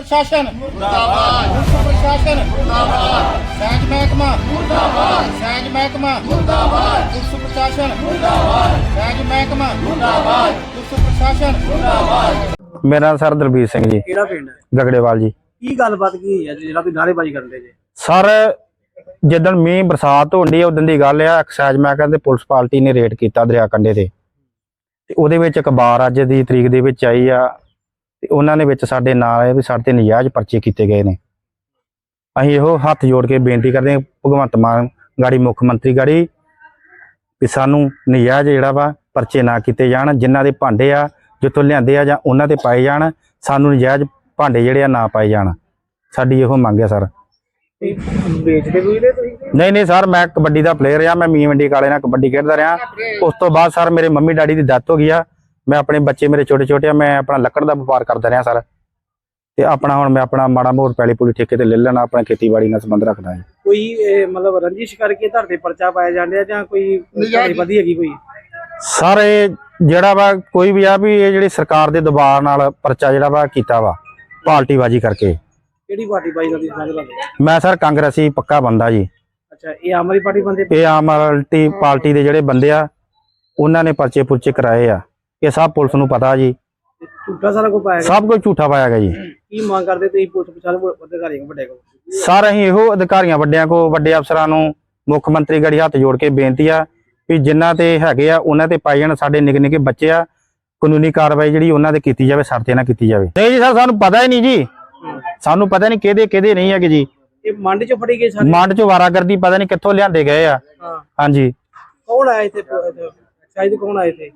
ਪ੍ਰਸ਼ਾਸਨ। ਮੁਰਦਾਬਾਦ। ਪੁਲਿਸ ਪ੍ਰਸ਼ਾਸਨ। ਮੁਰਦਾਬਾਦ। ਸੈਂਜ ਮਹਿਕਮਾ। ਮੁਰਦਾਬਾਦ। ਸੈਂਜ ਮਹਿਕਮਾ। ਮੁਰਦਾਬਾਦ। ਪੁਲਿਸ ਪ੍ਰਸ਼ਾਸਨ। ਮੁਰਦਾਬਾਦ। ਸੈਂਜ ਮਹਿਕਮਾ। ਮੁਰਦਾਬਾਦ। ਪੁਲਿਸ ਪ੍ਰਸ਼ਾਸਨ। ਮੁਰਦਾਬਾਦ। ਮੇਰਾ ਨਾਮ ਸਰ ਦਲਬੀਰ ਸਿੰਘ ਜੀ। ਕਿਹੜਾ ਪਿੰਡ ਹੈ? ਗਗੜੇਵਾਲ ਜੀ। ਕੀ ਗੱਲਬਾਤ ਕੀ ਹੋਈ ਹੈ ਜਿਹੜਾ ਤੁਸੀਂ ਨਾਅਰੇਬਾਜ਼ੀ ਕਰਦੇ ਜੇ। ਸਰ ਜਦੋਂ ਮੀਂਹ ਬਰਸਾਤ ਹੋਣੀ ਉਦੋਂ ਦੀ ਗੱਲ ਆ ਐਕਸਾਈਜ਼ ਮਹਿਕਮੇ ਤੇ ਪੁਲਿਸ ਪਾਰਟੀ ਨੇ ਰੇਡ ਕੀਤਾ ਦਰਿਆ ਕੰਢੇ ਤੇ। ਤੇ ਉਹਦੇ ਵਿੱਚ ਅਖਬਾਰ ਅੱਜ ਦੀ ਤਰੀਕ ਦੇ ਵਿੱਚ ਆਈ ਆ। ਤੇ ਉਹਨਾਂ ਨੇ ਵਿੱਚ ਸਾਡੇ ਨਾਲ ਆਏ ਵੀ ਸਾਡੇ ਤੇ ਨਜਾਇਜ਼ ਪਰਚੇ ਕੀਤੇ ਗਏ ਨੇ। ਅਸੀਂ ਇਹੋ ਹੱਥ ਜੋੜ ਕੇ ਬੇਨਤੀ ਕਰਦੇ ਹਾਂ ਭਗਵੰਤ ਮਾਨ ਗਾੜੀ ਮੁੱਖ ਮੰਤਰੀ ਗਾੜੀ ਕਿ ਸਾਨੂੰ ਨਜਾਇਜ਼ ਜਿਹੜਾ ਵਾ ਪਰਚੇ ਨਾ ਕੀਤੇ ਜਾਣ ਜਿਨ੍ਹਾਂ ਦੇ ਭਾਂਡੇ ਆ ਜਿੱਥੋਂ ਲਿਆਂਦੇ ਆ ਜਾਂ ਉਹਨਾਂ ਤੇ ਪਾਏ ਜਾਣ ਸਾਨੂੰ ਨਜਾਇਜ਼ ਭਾਂਡੇ ਜਿਹੜੇ ਆ ਨਾ ਪਾਏ ਜਾਣ। ਸਾਡੀ ਇਹੋ ਮੰਗ ਹੈ ਸਰ। ਤੁਸੀਂ ਵੇਚਦੇ ਕੋਈ ਨੇ ਤੁਸੀਂ? ਨਹੀਂ ਨਹੀਂ ਸਰ ਮੈਂ ਕਬੱਡੀ ਦਾ ਪਲੇਅਰ ਆ ਮੈਂ ਮੀ ਮੰਡੀ ਕਾਲੇ ਨਾਲ ਕਬੱਡੀ ਖੇਡਦਾ ਰਿਹਾ। ਉਸ ਤੋਂ ਬਾਅਦ ਸਰ ਮੇਰੇ ਮੰਮੀ ਡੈਡੀ ਦੀ ਡੈਥ ਹੋ ਗਈ ਆ। ਮੈਂ ਆਪਣੇ ਬੱਚੇ ਮੇਰੇ ਛੋਟੇ ਛੋਟੇ ਆ ਮੈਂ ਆਪਣਾ ਲੱਕੜ ਦਾ ਵਪਾਰ ਕਰਦਾ ਰਿਹਾ ਸਰ। ਤੇ ਆਪਣਾ ਹੁਣ ਮੈਂ ਆਪਣਾ ਮਾੜਾ ਮੋੜ ਪੈਲੀ ਪੂਲੀ ਠੇਕੇ ਤੇ ਲੈ ਲੈਣਾ ਆਪਣਾ ਖੇਤੀਬਾੜੀ ਨਾਲ ਸੰਬੰਧ ਰੱਖਦਾ ਹਾਂ ਕੋਈ ਇਹ, ਮਤਲਬ ਰੰਜਿਸ਼ ਕਰਕੇ ਧਰ ਤੇ ਪਰਚਾ ਪਾਇਆ ਜਾਂਦੇ ਜਾਂ ਕੋਈ ਵਧੀ ਹੈਗੀ ਕੋਈ? ਸਰ ਇਹ ਜਿਹੜਾ ਵਾ ਕੋਈ ਵੀ ਆ ਵੀ ਇਹ ਜਿਹੜੀ ਸਰਕਾਰ ਦੇ ਦਬਾਅ ਨਾਲ ਪਰਚਾ ਜਿਹੜਾ ਵਾ ਕੀਤਾ ਵਾ ਪਾਰਟੀਬਾਜੀ ਕਰਕੇ। ਕਿਹੜੀ ਪਾਰਟੀ ਬਾਈ ਦਾ ਸਮਝ ਲਓ ਮੈਂ ਸਰ ਕਾਂਗਰਸੀ ਪੱਕਾ ਬੰਦਾ ਜੀ। ਅੱਛਾ ਇਹ ਆਮ ਆਦਮੀ ਪਾਰਟੀ ਬੰਦੇ ਇਹ ਆਮ ਆਦਮੀ ਪਾਰਟੀ ਦੇ ਜਿਹੜੇ ਬੰਦੇ ਆ ਉਹਨਾਂ ਨੇ ਪਰਚੇ ਪੁਰਚੇ ਕਰਾਏ ਆ। ਇਹ ਸਭ ਪੁਲਿਸ ਨੂੰ ਪਤਾ ਜੀ। ਝੂਠਾ ਸਾਰਾ ਕੋ ਪਾਇਆ ਗਿਆ? ਸਭ ਕੁਝ ਝੂਠਾ ਪਾਇਆ ਗਿਆ ਜੀ। ਕੀ ਮੰਗ ਕਰਦੇ ਤੁਸੀਂ ਪੁਲਿਸ ਪਛਾਣ ਅਧਿਕਾਰੀਆਂ ਵੱਡੇ ਕੋ ਸਰ ਅਸੀਂ ਇਹੋ ਅਧਿਕਾਰੀਆਂ ਵੱਡਿਆਂ ਕੋ ਵੱਡੇ ਅਫਸਰਾਂ ਨੂੰ ਮੁੱਖ ਮੰਤਰੀ ਗੜੀ ਹੱਥ ਜੋੜ ਕੇ ਬੇਨਤੀ ਆ ਵੀ ਜਿਨ੍ਹਾਂ ਤੇ ਹੈਗੇ ਆ ਉਹਨਾਂ ਤੇ ਪਾਈ ਜਾਣ ਸਾਡੇ ਨਿੱਕੇ ਨਿੱਕੇ ਬੱਚੇ ਆ ਕਾਨੂੰਨੀ ਕਾਰਵਾਈ ਜਿਹੜੀ ਉਹਨਾਂ ਤੇ ਕੀਤੀ ਜਾਵੇ ਸਾਡੇ ਤੇ ਨਾ ਕੀਤੀ ਜਾਵੇ। ਨਹੀਂ ਜੀ ਸਰ ਸਾਨੂੰ ਪਤਾ ਹੀ ਨਹੀਂ ਜੀ। ਸਾਨੂੰ ਪਤਾ ਨਹੀਂ ਕਿਹਦੇ ਕਿਹਦੇ ਨਹੀਂ ਹੈਗੇ ਜੀ। ਇਹ ਮੰਡ ਚ ਫੜੀ ਗਈ ਸਾਰੇ? ਮੰਡ ਚ ਵਾਰਾਗਰਦੀ ਪਤਾ ਨਹੀਂ ਕਿੱਥੋਂ ਲਿਆਂਦੇ ਗਏ ਆ। ਹਾਂਜੀ। ਕੌਣ ਆਇਆ ਇੱਥੇ? ਸ਼ਾਇਦ ਕੌਣ ਆਏ ਇਹ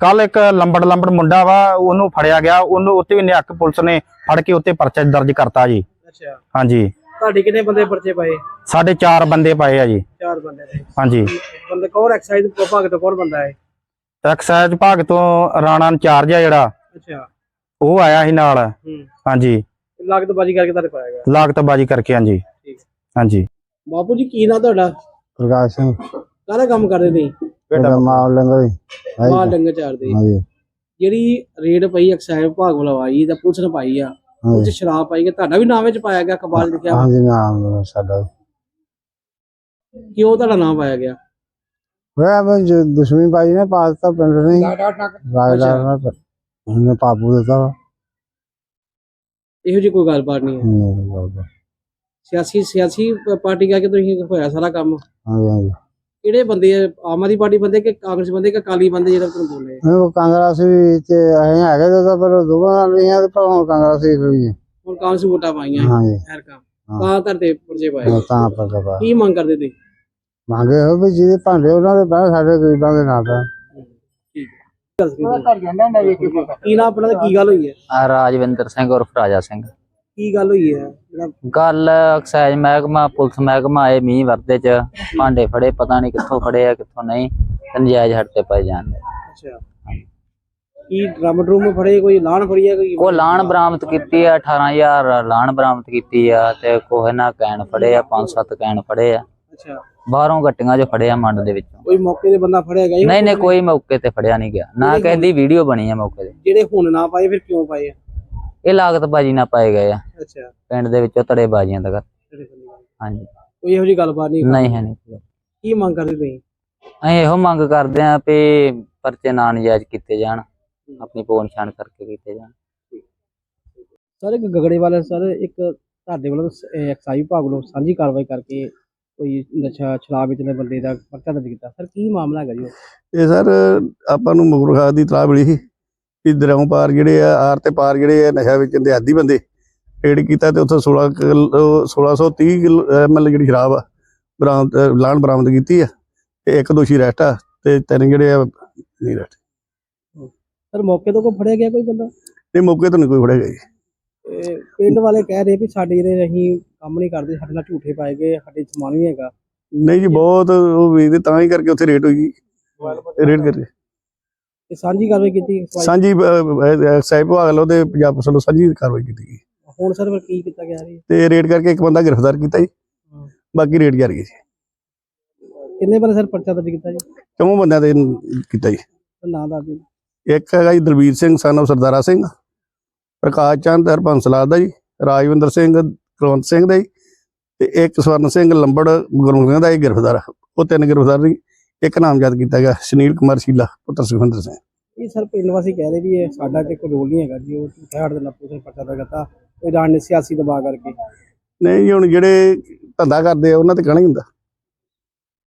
ਕੱਲ ਇੱਕ ਲੰਬੜ ਲੰਬੜ ਮੁੰਡਾ ਵਾ ਉਹਨੂੰ ਫੜਿਆ ਗਿਆ ਉਹਨੂੰ ਉੱਤੇ ਵੀ ਨਿਹੱਕ ਪੁਲਿਸ ਨੇ ਫੜ ਕੇ ਉੱਤੇ ਪਰਚਾ ਦਰਜ ਕਰਤਾ ਜੀ। ਅੱਛਾ। ਹਾਂਜੀ। ਤੁਹਾਡੇ ਕਿੰਨੇ ਬੰਦੇ ਪਰਚੇ ਪਾਏ? ਸਾਡੇ ਚਾਰ ਬੰਦੇ ਪਾਏ ਆ ਜੀ। ਚਾਰ ਬੰਦੇ ਨੇ ਹਾਂਜੀ। ਬੰਦੇ ਕੌਣ ਐਕਸਾਈਜ਼ ਤੋਂ ਕੌਣ ਬੰਦਾ ਹੈ? ਐਕਸਾਈਜ਼ ਵਿਭਾਗ ਤੋਂ ਰਾਣਾ ਇੰਚਾਰਜ ਆ ਜਿਹੜਾ। ਅੱਛਾ। ਉਹ ਆਇਆ ਸੀ ਨਾਲ। ਹਾਂਜੀ। ਲਾਗਤ ਬਾਜੀ ਕਰਕੇ ਤੁਹਾਡੇ ਪਾਇਆ ਗਿਆ। ਲਾਗਤਬਾਜੀ ਕਰਕੇ ਹਾਂਜੀ। ਠੀਕ। ਹਾਂਜੀ। ਬਾਪੂ ਜੀ ਕੀ ਨਾਂ ਤੁਹਾਡਾ? ਪ੍ਰਕਾਸ਼ ਸਿੰਘ। ਕਾਹਦਾ ਕੰਮ ਕਰਦੇ ਤੁਸੀਂ? ਪਿੰਡ ਮਾਲ ਲੰਗਰ ਹਾਂਜੀ ਮਾਲ ਡੰਗਰ ਚਾਰਦੇ। ਹਾਂਜੀ। ਜਿਹੜੀ ਰੇਡ ਪਈ ਐਕਸਾਈਜ਼ ਵਿਭਾਗ ਵੱਲੋਂ ਆਈ ਤਾਂ ਪੁਲਿਸ ਨੇ ਪਾਈ ਆ। ਉਹ ਹਾਂਜੀ ਚ ਸ਼ਰਾਬ ਪਾਈ ਗਈ ਤੁਹਾਡਾ ਵੀ ਨਾਮ ਵਿੱਚ ਪਾਇਆ ਗਿਆ ਅਖਬਾਰ 'ਚ ਲਿਖਿਆ। ਵਾ। ਹਾਂਜੀ ਨਾਮ ਸਾਡਾ ਕਿਉਂ ਤੁਹਾਡਾ ਨਾਮ ਪਾਇਆ ਗਿਆ? ਹੋਇਆ ਮੈਂ ਜੋ ਦੁਸ਼ਮਣੀ ਪਾਈ ਨੇ ਪਾਸ ਤਾਂ ਪਿੰਡ ਨਹੀਂ ਰਾਜਦਾਰ ਨੇ ਉਹਨੇ ਪਾਪੂ ਦਿੱਤਾ ਵਾ। ਇਹੋ ਜਿਹੀ ਕੋਈ ਗੱਲਬਾਤ ਨਹੀਂ ਹੈ। ਸਿਆਸੀ ਸਿਆਸੀ ਪਾਰਟੀ ਕਰਕੇ ਤੁਸੀਂ ਹੋਇਆ ਸਾਰਾ ਕੰਮ। ਹਾਂਜੀ ਹਾਂਜੀ। ਕਿਹੜੇ ਬੰਦੇ ਆ? ਆਮ ਆਦਮੀ ਪਾਰਟੀ ਬੰਦੇ ਕਿ ਕਾਂਗਰਸ ਬੰਦੇ ਕਿ ਅਕਾਲੀ ਬੰਦੇ ਜਿਹੜਾ ਤੁਹਾਨੂੰ ਬੋਲੇ ਉਹ ਕਾਂਗਰਸ ਵੀ ਤੇ ਅਸੀਂ ਹੈਗੇ ਤਾਂ ਪਰ ਦੋਵਾਂ ਨਾਲ ਨਹੀਂ ਆ ਤੇ ਪਰ ਹੁਣ ਕਾਂਗਰਸ ਹੀ ਹੋਈ ਹੈ। ਹੁਣ ਕਾਂਗਰਸ ਵੋਟਾਂ ਪਾਈਆਂ। ਹਾਂਜੀ। ਐਰ ਕੰਮ। ਹਾਂ। ਤਾਂ ਧਰਤੇ ਪੁਰਜੇ ਪਾਏ। ਤਾਂ ਪਰ ਕਪਾ ਕੀ ਮੰਗ ਕਰਦੇ ਤੁਸੀਂ? ਮੰਗੇ ਹੋ ਵੀ ਜਿਹਦੇ ਭਾਂਡੇ ਉਹਨਾਂ ਦੇ ਬਹਿ ਸਾਡੇ ਗਰੀਬਾਂ ਦੇ ਨਾ ਪੈ ਕੀ ਨਾ ਆਪਣਾ ਤੇ ਕੀ ਗੱਲ ਹੋਈ ਹੈ? ਆ ਰਾਜਵਿੰਦਰ ਸਿੰਘ ਉਰਫ ਰਾਜਾ ਸਿੰਘ। ਕੀ ਗੱਲ ਹੋਈ ਹੈ? ਜਿਹੜਾ ਗੱਲ ਐਕਸਾਈਜ਼ ਮਹਿਕਮਾ ਪੁਲਿਸ ਮਹਿਕਮਾ ਆਏ ਮੀਂਹ ਵਰਦੇ ਚ ਭਾਂਡੇ ਫੜੇ ਪਤਾ ਨਹੀਂ ਕਿੱਥੋਂ ਫੜੇ ਆ ਕਿੱਥੋਂ ਨਹੀਂ ਤੇ ਨਜਾਇਜ਼ ਹੱਟ ਤੇ ਪਏ ਜਾਂਦੇ ਅੱਛਾ। ਕੀ ਡਰਮ ਡਰੂਮ ਫੜੇ ਕੋਈ ਲਾਣ ਫੜੀ ਹੈ ਕੋਈ? ਕੋ ਲਾਣ ਬਰਾਮਦ ਕੀਤੀ ਆ 18000 ਲਾਣ ਬਰਾਮਦ ਕੀਤੀ ਆ ਤੇ ਕੋਹ ਨਾ ਕੈਨ ਫੜੇ ਆ 5-7 ਕੈਨ ਫੜੇ ਆ। ਅੱਛਾ। ਬਾਹਰੋਂ ਗੱਟੀਆਂ ਚ ਫੜੇ ਆ ਮੰਡ ਦੇ ਵਿੱਚੋਂ। ਕੋਈ ਮੌਕੇ ਤੇ ਬੰਦਾ ਫੜਿਆ ਗਿਆ? ਨਹੀਂ ਨਹੀਂ ਕੋਈ ਮੌਕੇ ਤੇ ਫੜਿਆ ਨਹੀਂ ਗਿਆ। ਨਾ ਕਿਸੇ ਦੀ ਵੀਡੀਓ ਬਣੀ ਆ ਮੌਕੇ ਤੇ। ਜਿਹੜੇ ਹੁਣ ਨਾ ਪਾਏ ਫਿਰ ਕਿਉਂ ਪਾਏ ਆ? ਇਹ ਲਾਗਤ ਬਾਜੀ ਨਾ ਪਾਏ ਗਏ ਆ। ਅੱਛਾ। ਪਿੰਡ ਦੇ ਵਿੱਚੋਂ ਤੜੇ ਬਾਜੀਆਂ ਦਾ। ਹਾਂਜੀ। ਕੋਈ ਇਹੋ ਜਿਹੀ ਗੱਲਬਾਤ ਨਹੀਂ ਨਹੀਂ ਹੈ ਨਹੀਂ। ਕੀ ਮੰਗ ਕਰਦੇ ਤੁਸੀਂ? ਅਸੀਂ ਇਹੋ ਮੰਗ ਕਰਦੇ ਆਂ ਵੀ ਪਰਚੇ ਨਾ ਨਜਾਇਜ਼ ਕੀਤੇ ਜਾਣ ਆਪਣੀ ਪੋਣ ਛਾਣ ਕਰਕੇ ਕੀਤੇ ਜਾਣ। ਸਰ ਇੱਕ ਗਗੜੇ ਵਾਲਾ ਸਰ ਇੱਕ ਤੁਹਾਡੇ ਵੱਲੋਂ ਐਕਸਾਈਜ਼ ਵਿਭਾਗ ਵੱਲੋਂ ਸਾਂਝੀ ਕਾਰਵਾਈ ਕਰਕੇ ਕੋਈ ਨਸ਼ਾ ਸ਼ਰਾਬ ਵੇਚਣ ਦੇ ਬੰਦੇ ਦਾ ਪਰਚਾ ਦਰਜ ਕੀਤਾ। ਸਰ ਕੀ ਮਾਮਲਾ ਹੈਗਾ ਜੀ? ਇਹ ਸਰ ਆਪਾਂ ਨੂੰ ਮੁਗਰਖਾ ਦੀ ਤਲਾਹ ਮਿਲੀ ਸੀ। ਕਿ ਦਰਿਆਓਂ ਪਾਰ ਜਿਹੜੇ ਆ ਆਰ ਤੇ ਪਾਰ ਜਿਹੜੇ ਆ ਨਸ਼ਾ ਵੇਚਣ ਦੇ ਆਦੀ ਬੰਦੇ ਰੇਡ ਕੀਤਾ ਤੇ ਉੱਥੋਂ 16 ਕਿਲੋ 1630 ਕਿਲੋ ਐਮਐਲ ਜਿਹੜੀ ਸ਼ਰਾਬ ਆ ਬਰਾਮਦ ਲਾਣ ਬਰਾਮਦ ਕੀਤੀ ਆ ਤੇ ਇੱਕ ਦੋਸ਼ੀ ਰੈਸਟ ਆ ਤੇ ਤਿੰਨ ਜਿਹੜੇ ਆ ਨਹੀਂ ਰੈਸਟ ਸਰ ਮੌਕੇ ਤੋਂ ਕੋਈ ਫੜਿਆ ਗਿਆ ਕੋਈ ਬੰਦਾ? ਇਹ ਮੌਕੇ ਤੋਂ ਨਹੀਂ ਕੋਈ ਫੜਿਆ ਗਿਆ ਜੀ। ਇਹ ਪਿੰਡ ਵਾਲੇ ਕਹਿ ਰਹੇ ਵੀ ਸਾਡੇ ਜਿਹੜੇ ਅਸੀਂ ਕੰਮ ਨਹੀਂ ਕਰਦੇ ਸਾਡੇ ਨਾਲ ਝੂਠੇ ਪਾਏ ਗਏ ਸਾਡੇ ਸਮਾਨ ਨਹੀਂ ਹੈਗਾ। ਨਹੀਂ ਜੀ ਬਹੁਤ ਉਹ ਵੇਚਦੇ ਤਾਂ ਹੀ ਕਰਕੇ ਉੱਥੇ ਰੇਟ ਹੋਈ ਰੇਡ ਕਰਕੇ ਤੇ ਸਾਂਝੀ ਕਾਰਵਾਈ ਕੀਤੀ ਸਾਂਝੀ ਸਾਹਿਬ ਵਿਭਾਗ ਵੱਲੋਂ ਤੇ ਪੰਜਾਬ ਪੁਲਿਸ ਵੱਲੋਂ ਸਾਂਝੀ ਕਾਰਵਾਈ ਕੀਤੀ ਗਈ। ਹੁਣ ਸਰ ਫਿਰ ਕੀ ਕੀਤਾ ਗਿਆ ਜੀ? ਤੇ ਰੇਡ ਕਰਕੇ ਇੱਕ ਬੰਦਾ ਗ੍ਰਿਫਤਾਰ ਕੀਤਾ ਜੀ। ਬਾਕੀ ਰੇਡ ਜਾਰੀ ਹੈ ਜੀ। ਕਿੰਨੇ ਬੰਦੇ ਸਰ ਪਰਚਾ ਦਰਜ ਕੀਤਾ ਜੀ? ਚੌਂ ਬੰਦਿਆਂ ਦੇ ਕੀਤਾ ਜੀ। ਨਾਂ ਦੱਸ ਦਿਓ। ਇੱਕ ਹੈਗਾ ਜੀ ਦਲਬੀਰ ਸਿੰਘ ਸਨ ਸਰਦਾਰਾ ਸਿੰਘ। ਪ੍ਰਕਾਸ਼ ਚੰਦ ਹਰਬੰਸ ਲਾਲ ਦਾ ਜੀ। ਰਾਜਵਿੰਦਰ ਸਿੰਘ ਕੁਲਵੰਤ ਸਿੰਘ ਦਾ ਜੀ। ਤੇ ਇੱਕ ਸਵਰਨ ਸਿੰਘ ਲੰਬੜ ਗੁਰਮੁਖ ਦਾ ਇਹ ਗ੍ਰਿਫਤਾਰ। ਉਹ ਤਿੰਨ ਗ੍ਰਿਫਤਾਰ ਨੇ ਇੱਕ ਨਾਮਜ਼ਦ ਕੀਤਾ ਗਿਆ ਸੁਨੀਲ ਕੁਮਾਰ ਸ਼ੀਲਾ ਪੁੱਤਰ ਸੁਖਵਿੰਦਰ ਸਿੰਘ। ਇਹ ਸਰ ਪਿੰਡ ਵਾਸੀ ਕਹਿ ਰਹੇ ਵੀ ਇਹ ਸਾਡਾ ਤੇ ਕੋਈ ਰੋਲ ਨਹੀਂ ਹੈਗਾ ਜੀ ਉਹ ਝਾੜ ਦੇ ਨਾਲ ਪੁਲਿਸ ਪਰਚਾ ਦਰਜ ਕਰਤਾ ਕੋਈ ਰਾਣ ਸਿਆਸੀ ਦਬਾਅ ਕਰਕੇ। ਨਹੀਂ ਜੀ, ਹੁਣ ਜਿਹੜੇ ਧੰਦਾ ਕਰਦੇ ਆ ਉਹਨਾਂ ਤੇ ਕਹਿਣਾ ਹੀ ਹੁੰਦਾ।